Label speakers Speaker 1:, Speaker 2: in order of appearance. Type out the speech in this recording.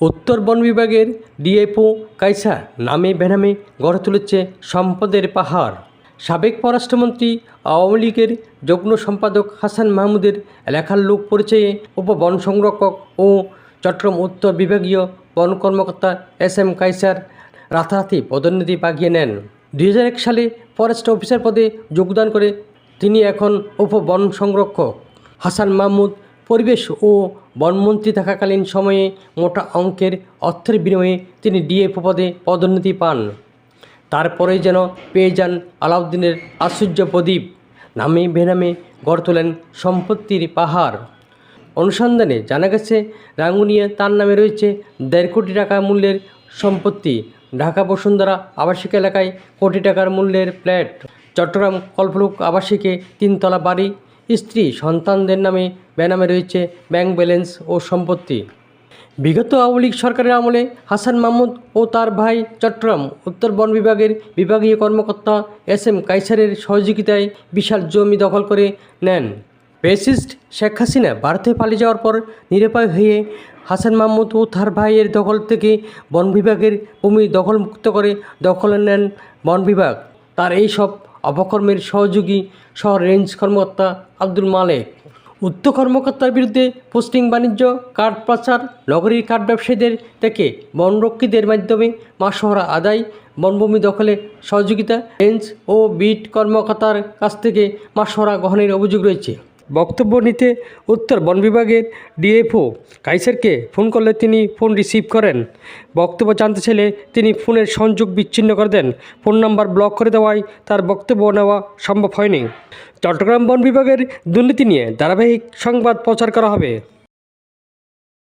Speaker 1: উত্তর বন বিভাগের ডিএফও কাইসা নামে বেনামে গড়ে তুলেছে সম্পদের পাহাড়। সাবেক পররাষ্ট্রমন্ত্রী আওয়ামী লীগের যুগ্ম সম্পাদক হাসান মাহমুদের এলাকার লোক পরিচয়ে উপবন সংরক্ষক ও চট্টগ্রাম উত্তর বিভাগীয় বন কর্মকর্তা এস এম কাইসার রাতারাতি পদোন্নতি পাকিয়ে নেন। দুই হাজার এক সালে ফরেস্ট অফিসার পদে যোগদান করে তিনি এখন উপবন সংরক্ষক। হাসান মাহমুদ পরিবেশ ও বনমন্ত্রী থাকাকালীন সময়ে মোটা অঙ্কের অর্থের বিনিময়ে তিনি ডিএফও পদে পদোন্নতি পান। তারপরেই যেন পেয়ে যান আলাউদ্দিনের আশ্চর্য প্রদীপ। নামে বেনামে গড়ে তোলেন সম্পত্তির পাহাড়। অনুসন্ধানে জানা গেছে, রাঙ্গুনিয়া তার নামে রয়েছে দেড় কোটি টাকা মূল্যের সম্পত্তি। ঢাকা বসুন্ধরা আবাসিক এলাকায় কোটি টাকার মূল্যের ফ্ল্যাট। চট্টগ্রাম কল্পলুক আবাসিকে তিনতলা বাড়ি স্ত্রী সন্তানদের নামে বেনামে রয়েছে ব্যাংক ব্যালেন্স ও সম্পত্তি। বিগত আওয়ামী লীগ সরকারের আমলে হাসান মাহমুদ ও তার ভাই চট্টগ্রাম উত্তর বন বিভাগের বিভাগীয় কর্মকর্তা এস এম কাইসারের সহযোগিতায় বিশাল জমি দখল করে নেন। পেসিস্ট শেখ হাসিনা ভারতে পালিয়ে যাওয়ার পর নিরাপয় হয়ে হাসান মাহমুদ ও তার ভাইয়ের দখল থেকে বন বিভাগের ভূমি দখলমুক্ত করে দখলে নেন বন বিভাগ। তার এই সব অপকর্মের সহযোগী সহ রেঞ্জ কর্মকর্তা আব্দুল মালেক। উক্ত কর্মকর্তার বিরুদ্ধে পোস্টিং বাণিজ্য, কার্ড পাচার নগরীর কার্ড ব্যবসায়ীদের থেকে বনরক্ষীদের মাধ্যমে মাসহরা আদায়, বনভূমি দখলে সহযোগিতা, রেঞ্জ ও বিট কর্মকর্তার কাছ থেকে মাসহরা গ্রহণের অভিযোগ রয়েছে। বক্তব্য নিতে উত্তর বন বিভাগের ডিএফও কাইসারকে ফোন করলে তিনি ফোন রিসিভ করেন। বক্তব্য জানতে চাইলে তিনি ফোনের সংযোগ বিচ্ছিন্ন করে দেন। ফোন নাম্বার ব্লক করে দেওয়ায় তার বক্তব্য নেওয়া সম্ভব হয়নি। চট্টগ্রাম বন বিভাগের দুর্নীতি নিয়ে ধারাবাহিক সংবাদ প্রচার করা হবে।